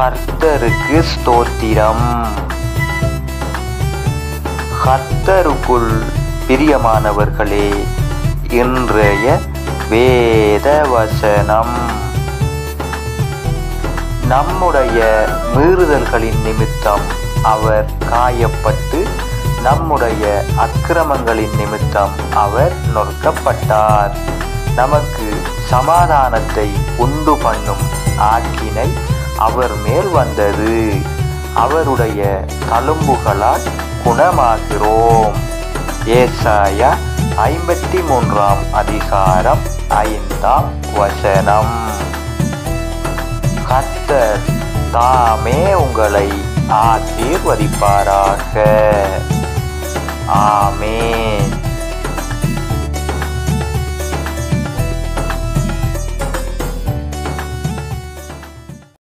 கர்த்தருக்கு ஸ்தோத்திரம். கர்த்தருக்குள் பிரியமானவர்களே இன்றைய வேத வசனம் நம்முடைய மீறுதல்களின் நிமித்தம் அவர் காயப்பட்டு நம்முடைய அக்கிரமங்களின் நிமித்தம் அவர் நொறுக்கப்பட்டார். நமக்கு சமாதானத்தை உண்டு பண்ணும் ஆக்கினை அவர் மேல் வந்தது. அவருடைய தழும்புகளால் குணமாகிறோம். ஏசாயா ஐம்பத்தி மூன்றாம் அதிகாரம் ஐந்தாம் வசனம். கத்தர் தாமே உங்களை ஆசீர்வதிப்பாராக. ஆமே